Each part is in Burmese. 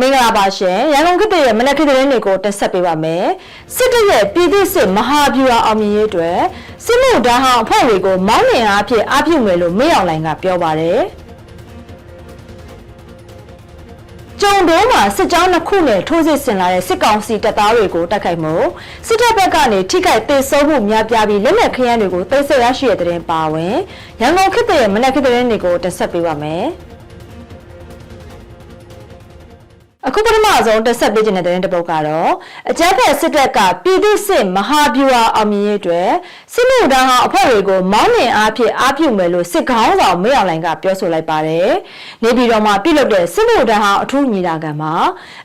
မင်္ဂလာပါရှင်ရန်ကုန်ခေတ်ရဲ့မနက်ခင်းသတင်းတွေကိုတင်ဆက်ပေးပါမယ်စစ်တပ်ရဲ့ပြည်သစ်စစ်မဟာဗျူဟာအောင်မြင်ရေးအတွက်စစ်မှုထမ်းဟောင်းအဖွဲ့တွေကိုမောင်းနှင်အားဖြင့်အားပြုမယ်လို့မင်းအောင်လိုင်ကပြောပါတယ်ကျုံတုံးမှာစစ်ကြောင်းနှစ်ခုနဲ့ထိုးစစ်ဆင်လာတဲ့စစ်ကောင်စီတပ်သားတွေကိုတိုက်ခိုက်မှုစစ်တပ်ဘက်ကနေထိခိုက်ဒေဆုံးမှုများပြားပြီးလက်နက်ခရမ်းတွေကိုသိမ်းဆည်းရရှိတဲ့တဲ့တင်ပါဝင်ရန်ကုန်ခေတ်ရဲ့မနက်ခင်းသတင်းတွေကိုတင်ဆက်ပေးပါမယ် အခုပထမဆုံးတက်ဆက်ပေးခြင်းတဲ့တဲ့တစ်ပုဒ်ကတော့အကြမ်းဖက်စစ်တပ်ကပြည်သူ့စစ်မဟာဗျူဟာအောင်မြင်ရေးအတွက်စစ်မှုထမ်းဟောင်းအဖွဲ့တွေကိုမောင်းနှင်အားဖြင့်အားပြုမယ်လို့စစ်ခေါင်းဆောင်မေအောင်လိုင်ကပြောဆိုလိုက်ပါတယ်။နေပြည်တော်မှာပြုလုပ်တဲ့စစ်မှုထမ်းဟောင်းအထူးညီလာခံမှာ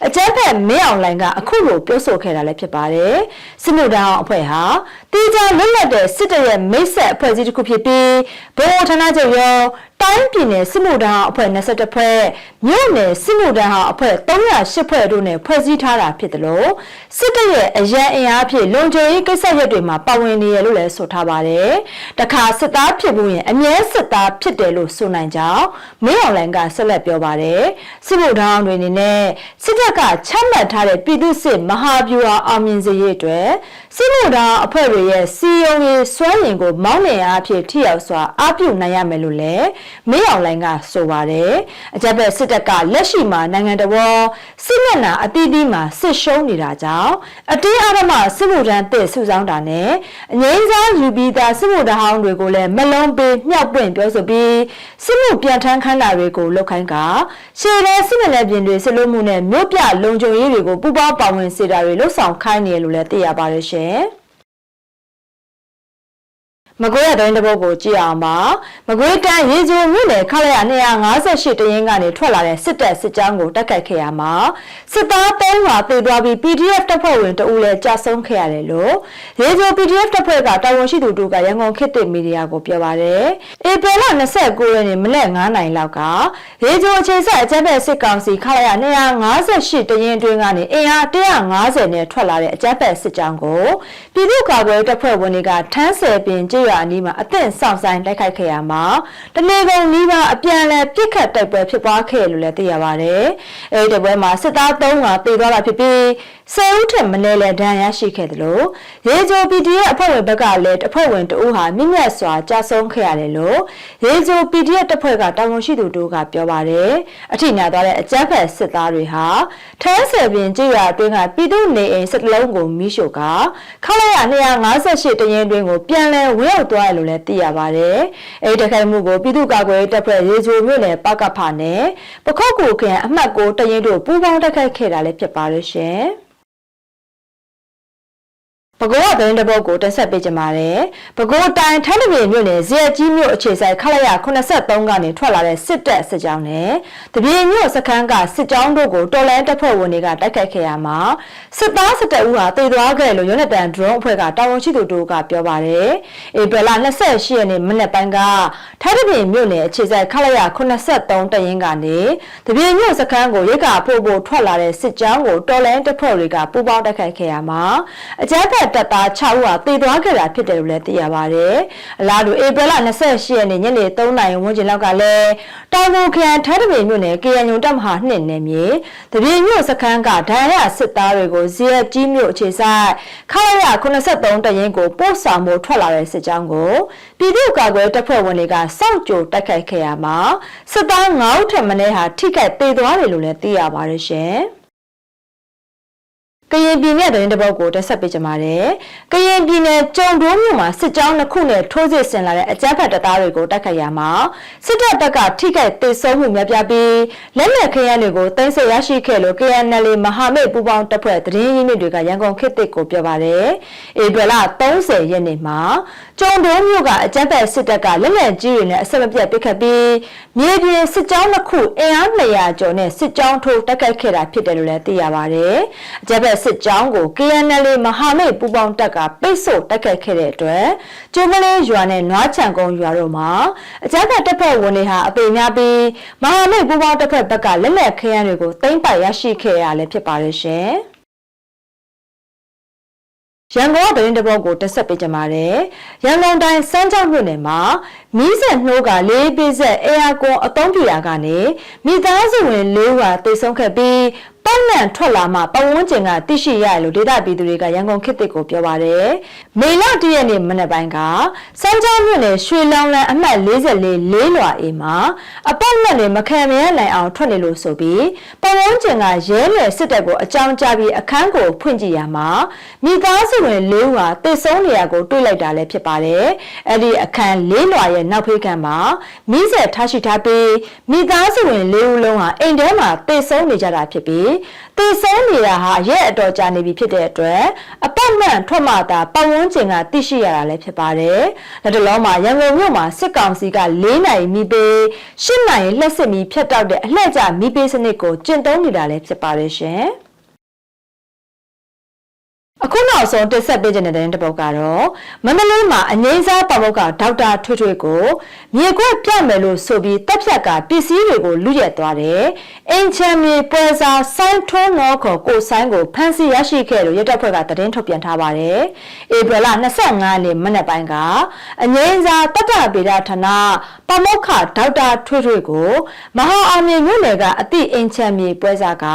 အကြမ်းဖက်မေအောင်လိုင်ကအခုလိုပြောဆိုခဲ့တာလည်းဖြစ်ပါတယ်။စစ်မှုထမ်းဟောင်းအဖွဲ့ဟာတီးခြားလွတ်လပ်တဲ့စစ်တပ်ရဲ့မိတ်ဆက်အဖွဲ့အစည်းတစ်ခုဖြစ်ပြီးဗဟိုဌာနချုပ်ရော တိုင်းပြည်နယ်စစ်မှုထမ်းဟောင်းအဖွဲ့22ဖွဲ့မြို့နယ်စစ်မှုထမ်းဟောင်းအဖွဲ့308ဖွဲ့တို့နဲ့ဖွဲ့စည်းထားတာဖြစ်တယ်လို့စစ်တပ်ရဲ့အရန်အင်အားဖြင့်လုံခြုံရေးကိစ္စရပ်တွေမှာပါဝင်နေရလို့လည်းဆိုထားပါတယ်။တခါစစ်သားဖြစ်မှုရင်အမြဲစစ်သားဖြစ်တယ်လို့ဆိုနိုင်ကြောင်းမင်းအောင်လိုင်ကဆက်လက်ပြောပါတယ်။စစ်မှုထမ်းဟောင်းတွေအနေနဲ့စစ်တပ်ကချမှတ်ထားတဲ့ပြည်သူ့စစ်မဟာဗျူဟာအောင်မြင်စေရေးအတွက်စစ်မှုထမ်းအဖွဲ့တွေရဲ့စီယုံရေးစွမ်းရည်ကိုမောင်းနှင်အားဖြင့်ထိရောက်စွာအားပြုနိုင်ရမယ်လို့လည်းမင်းအောင်လိုင်ကဆိုပါတယ်။အကြမ်းဖက်စစ်တပ်ကလက်ရှိမှာနိုင်ငံတော်စစ်မျက်နှာအသီးသီးမှာစစ်ရှုံးနေတာကြောင့်အတင်းအဓမ္မစစ်မှုထမ်းတစ်စုဆောင်းတာနဲ့အငိမ့်စားယူပြီးသားစစ်မှုထမ်းဟောင်းတွေကိုလည်းမလုံးပေးမြောက်ပွင့်ပြောဆိုပြီးစစ်မှုပြန်ထမ်းခန်းတာတွေကိုလုပ်ခိုင်းကရှေ့တဲ့စစ်မျက်နှာပြင်တွေစစ်လို့မှုနဲ့မြို့ပြလုံခြုံရေးတွေကိုပူးပေါင်းပါဝင်စေတာတွေလှုပ်ဆောင်ခိုင်းနေလို့လည်းသိရပါတယ်ရှင်။ မကွေးရတိုင်းတစ်ပုတ်ကိုကြည့်အောင်ပါမကွေးတိုင်းရေကျိုမြို့နယ်ခလာရ258တရင်ကနေထွက်လာတဲ့စစ်တပ်စစ်ကြောင်းကိုတက်ခတ်ခဲ့ရမှာစစ်သား3ဟာတေသွားပြီး PDF တပ်ဖွဲ့ဝင်တအူလည်းကြာဆုံးခဲ့ရတယ်လို့ရေကျို PDF တပ်ဖွဲ့ကတာဝန်ရှိသူတို့ကရန်ကုန်ခေတ်သစ်မီဒီယာကိုပြောပါတယ်ဧပြီလ29ရက်နေ့မနက်9:00နာရီလောက်ကရေကျိုအခြေဆက်အကြမ်းဖက်စစ်ကောင်စီခလာရ258တရင်အတွင်းကနေအင်အား150နဲ့ထွက်လာတဲ့အကြမ်းဖက်စစ်ကြောင်းကိုပြည်သူ့ကာကွယ်တပ်ဖွဲ့ဝင်တွေကထမ်းဆယ်ပင်ကျေးရွာအနီးမှာအသင့်စောင့်ဆိုင်တိုက်ခိုက်ခဲ့ရမှာတနေကုန်နီးပါအပြန်အလှန်ပြစ်ခတ်တိုက်ပွဲဖြစ်ပွားခဲ့လို့လည်းသိရပါတယ်။အဲဒီတိုက်ပွဲမှာစစ်သား3ဦးသေသွားတာဖြစ်ပြီးဆယ်ဦးထက်မနည်းလည်းဒဏ်ရာရှိခဲ့တယ်လို့ရေဂျို PDF အဖွဲ့ဝင်ဘက်ကလည်းအဖွဲ့ဝင်တဦးဟာမြင့်မြတ်စွာကြာဆုံးခဲ့ရတယ်လို့ရေဂျို PDF တပ်ဖွဲ့ကတာဝန်ရှိသူတို့ကပြောပါတယ်။အထိနာသွားတဲ့အကြမ်းဖက်စစ်သားတွေဟာထမ်းဆယ်ပင်ကြေးရွာအတွင်းကပြည်သူနေအိမ်စစ်တလုံးကိုမိရှို့ကခလာရ258တရင်တွင်ကိုပြန်လည်ဝရောက်သွားတယ်လို့လည်းသိရပါတယ်။အဲဒီတိုက်ခိုက်မှုကိုပြည်သူ့ကာကွယ်ရေးတပ်ဖွဲ့ရေဂျိုမြို့နယ်ပကဖနဲ့ပခောက်ကူခရိုင်အမှတ်6တရင်တို့ပူးပေါင်းတိုက်ခိုက်ခဲ့တာလည်းဖြစ်ပါတယ်ရှင်။ ပဲခူးကသတင်းတစ်ပုဒ်ကိုတက်ဆက်ပေးကြပါမယ်။ပဲခူးတိုင်းထန်းတပင်မြို့နယ်ဇေယျကြီးမြို့အခြေဆိုင်ခလိုက်ရ83ကနေထွက်လာတဲ့စစ်တပ်စစ်ကြောင်းနဲ့တပင်မြို့စခန်းကစစ်ကြောင်းတို့ကိုတော်လန်တပ်ဖွဲ့ဝင်တွေကတိုက်ခိုက်ခဲ့ရမှာစစ်သားစစ်တပ်ဦးဟာတေသွားခဲ့လို့ရုံးနက်တန် drone အဖွဲ့ကတာဝန်ရှိသူတို့ကပြောပါတယ်။ဧပြီလ28ရက်နေ့မနက်ပိုင်းကထန်းတပင်မြို့နယ်အခြေဆိုင်ခလိုက်ရ83တရင်ကနေတပင်မြို့စခန်းကိုရိတ်ကပို့ဖို့ထွက်လာတဲ့စစ်ကြောင်းကိုတော်လန်တပ်ဖွဲ့တွေကပူးပေါင်းတိုက်ခိုက်ခဲ့ရမှာအကြမ်းဖက်တပ်သား6ဦးဟာတည်သွားခဲ့တာဖြစ်တယ်လို့လည်းသိရပါတယ်။အလားတူဧပြီလ28ရက်နေ့ညနေ3နာရီဝန်းကျင်လောက်ကလည်းတောင်ကုန်ခရိုင်ထားတပင်မြို့နယ်ကေရညုံတပ်မဟာ2နယ်မြေတပင်မြို့စခန်းကဒဏ်ရာစစ်သားတွေကိုဇီယက်ကြီးမြို့အခြေဆိုင်ခလာရ83တရင်ကိုပို့ဆောင်မှုထွက်လာတဲ့စစ်ကြောင်းကိုပြည်သူ့ကာကွယ်တပ်ဖွဲ့ဝင်တွေကစောင့်ကြိုတိုက်ခိုက်ခဲ့ရမှာစစ်သား9ဦးထက်မနည်းဟာထိခိုက်သေသွားတယ်လို့လည်းသိရပါတယ်ရှင်။ ကရင်ပြည်နယ်သတင်းတစ်ပုဒ်ကိုတက်ဆက်ပေးကြပါမယ်။ကရင်ပြည်နယ်ကြုံတိုးမြို့မှာစစ်ကြောင်းနှစ်ခုနဲ့ထိုးစစ်ဆင်လာတဲ့အကြမ်းဖက်တပ်သားတွေကိုတိုက်ခိုက်ရမှာစစ်တပ်တပ်ကထိခိုက်ဒေဆုံးမှုများပြားပြီးလက်နက်ခဲယမ်းတွေကိုတင်ဆက်ရရှိခဲ့လို့ KNL မဟာမိတ်ပူးပေါင်းတပ်ဖွဲ့သတင်းရင်းမြစ်တွေကရန်ကုန်ခေတ်သစ်ကိုပြောပါတယ်။ဧပြီလ30ရက်နေ့မှာကြုံတိုးမြို့ကအကြမ်းဖက်စစ်တပ်ကလက်နက်ကြီးတွေနဲ့အဆက်မပြတ်ပစ်ခတ်ပြီးမြေပြင်စစ်ကြောင်းနှစ်ခုအင်အား200ကျော်နဲ့စစ်ကြောင်းထိုးတိုက်ခိုက်ခဲ့တာဖြစ်တယ်လို့လည်းသိရပါတယ်။အကြမ်းဖက်စစ်ကြောင်းကို KNL မဟာမိတ်ပူးပေါင်းတပ်ကပိတ်ဆို့တိုက်ခိုက်ခဲ့တဲ့အတွက်ကျုံကလေးရွာနဲ့နွားချံကုန်းရွာတို့မှာအကြမ်းဖက်တပ်ဖွဲ့ဝင်တွေဟာအပေများပြီးမဟာမိတ်ပူးပေါင်းတပ်ဖွဲ့ဘက်ကလက်လက်ခဲယမ်းတွေကိုသိမ်းပိုက်ရရှိခဲ့ရလည်းဖြစ်ပါတယ်ရှင်။ရန်ကုန်ကသတင်းတစ်ပုဒ်ကိုတက်ဆက်ပေးကြပါမယ်။ရန်ကုန်တိုင်းစမ်းချောင်းမြို့နယ်မှာမီးစက်နှိုးကလေးပိစက်အေယာကွန်အသုံးပြရာကနေမိသားစုဝင်၄ဦးဟာတိတ်ဆုံးခဲ့ပြီး တောင်းနံထွက်လာမှပဝန်းကျင်ကသိရှိရတယ်လို့ဒေသပြည်သူတွေကရန်ကုန်ခေတ်သစ်ကိုပြောပါတယ်။မေလတရက်နေ့မနက်ပိုင်းကစမ်းချောင်းမြို့နယ်ရွှေလောင်လန်အမှတ်44လေးလွာအေးမှာအပေါက်နဲ့နေမခံမရနိုင်အောင်ထွက်နေလို့ဆိုပြီးပဝန်းကျင်ကရဲနယ်စစ်တပ်ကိုအကြောင်းကြားပြီးအခန်းကိုဖွင့်ကြည့်ရမှာမိသားစုဝင်လေးဦးဟာတိတ်ဆုံးနေရကိုတွေ့လိုက်တာလည်းဖြစ်ပါတယ်။အဲ့ဒီအခန်းလေးလွာရဲ့နောက်ဖေးခံမှာမိဆက်ထားရှိထားပြီးမိသားစုဝင်လေးဦးလုံးဟာအိမ်ထဲမှာတိတ်ဆုံးနေကြတာဖြစ်ပြီးတိတ်ဆုံးနေတာဟာရဲ့အတော်ကြာနေပြီဖြစ်တဲ့အတွက်အပတ်မှန်ထွက်မှသာပတ်ဝန်းကျင်ကသိရှိရတာလည်းဖြစ်ပါတယ်။လက်တလုံးမှာရန်ကုန်မြို့မှာစစ်ကောင်စီက၄နိုင်မိပေး၈နိုင်လှက်စစ်မီဖြတ်တောက်တဲ့အလှည့်ကျမိပေးစနစ်ကိုကျင့်သုံးနေတာလည်းဖြစ်ပါတယ်ရှင်။ အခုနောက်ဆုံးတက်ဆက်ပေးခြင်းတဲ့တဲ့ပုတ်ကတော့မန္တလေးမှာအငိမ့်စားပမုတ်ကဒေါက်တာထွေထွေကိုမြေခွက်ပြတ်မယ်လို့ဆိုပြီးတပ်ဖြတ်ကပစ္စည်းတွေကိုလူရက်သွားတယ်။အင်ချမ်းမြေပွဲစားဆိုင်းထွန်းတော်ခေါ်ကိုဆိုင်းကိုဖမ်းဆီးရရှိခဲ့လို့ရဲတပ်ဖွဲ့ကသတင်းထုတ်ပြန်ထားပါတယ်။ဧပြီလ25ရက်နေ့မနက်ပိုင်းကအငိမ့်စားတတပေဒဌာနပမုတ်ခဒေါက်တာထွေထွေကိုမဟာအောင်မြေမြို့နယ်ကအတိအင်ချမ်းမြေပွဲစားက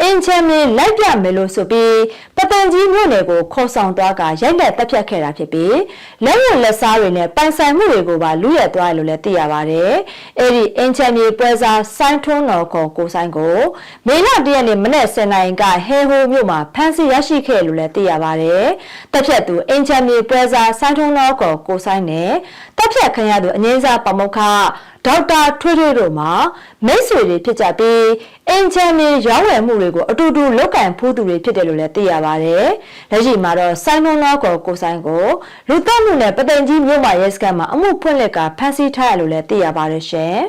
အင်ချမ်းမြေလိုက်ပြမယ်လို့ဆိုပြီးပတန်ကြီးမြို့နယ်ကိုခေါ်ဆောင်သွားကရိုက်လက်တပ်ဖြတ်ခဲ့တာဖြစ်ပြီးလက်ဝတ်လက်စားတွေနဲ့ပိုင်ဆိုင်မှုတွေကိုပါလူရဲသွားတယ်လို့လည်းသိရပါတယ်။အဲ့ဒီအင်ချမ်းမြေပွဲစားဆိုင်းထွန်းတော်ခေါ်ကိုဆိုင်ကိုမေလတရက်နေ့မနေ့10နိုင်ကဟဲဟိုမြို့မှာဖမ်းဆီးရရှိခဲ့လို့လည်းသိရပါတယ်။တပ်ဖြတ်သူအင်ချမ်းမြေပွဲစားဆိုင်းထွန်းတော်ခေါ်ကိုဆိုင်နဲ့တပ်ဖြတ်ခံရသူအငင်းစားပမုခ ဒေါက်တာထွေးထွေးတို့မှာမိတ်ဆွေတွေဖြစ်ကြပြီးအင်ချမ်းမြေရောင်းဝယ်မှုတွေကိုအတူတူလုပ်ကင်ဖူးသူတွေဖြစ်တယ်လို့လည်းသိရပါတယ်။လက်ရှိမှာတော့ဆိုင်းမွန်လောကိုကိုဆိုင်ကိုလူသက်မှုနဲ့ပသိမ်ကြီးမြို့မှာရဲစခန်းမှာအမှုဖွင့်လှစ်ကဖမ်းဆီးထားရလို့လည်းသိရပါတယ်ရှင်။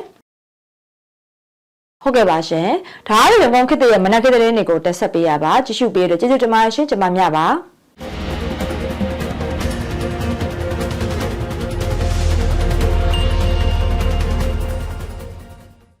ဟုတ်ကဲ့ပါရှင်။ဒါအားဖြင့်ဘုံခေတ်ရဲ့မနက်ခေတ်တဲ့နေ့ကိုတက်ဆက်ပေးရပါကြည့်ရှုပေးတော့ကျေးဇူးတင်ပါတယ်ရှင်ကျွန်မမြပါ။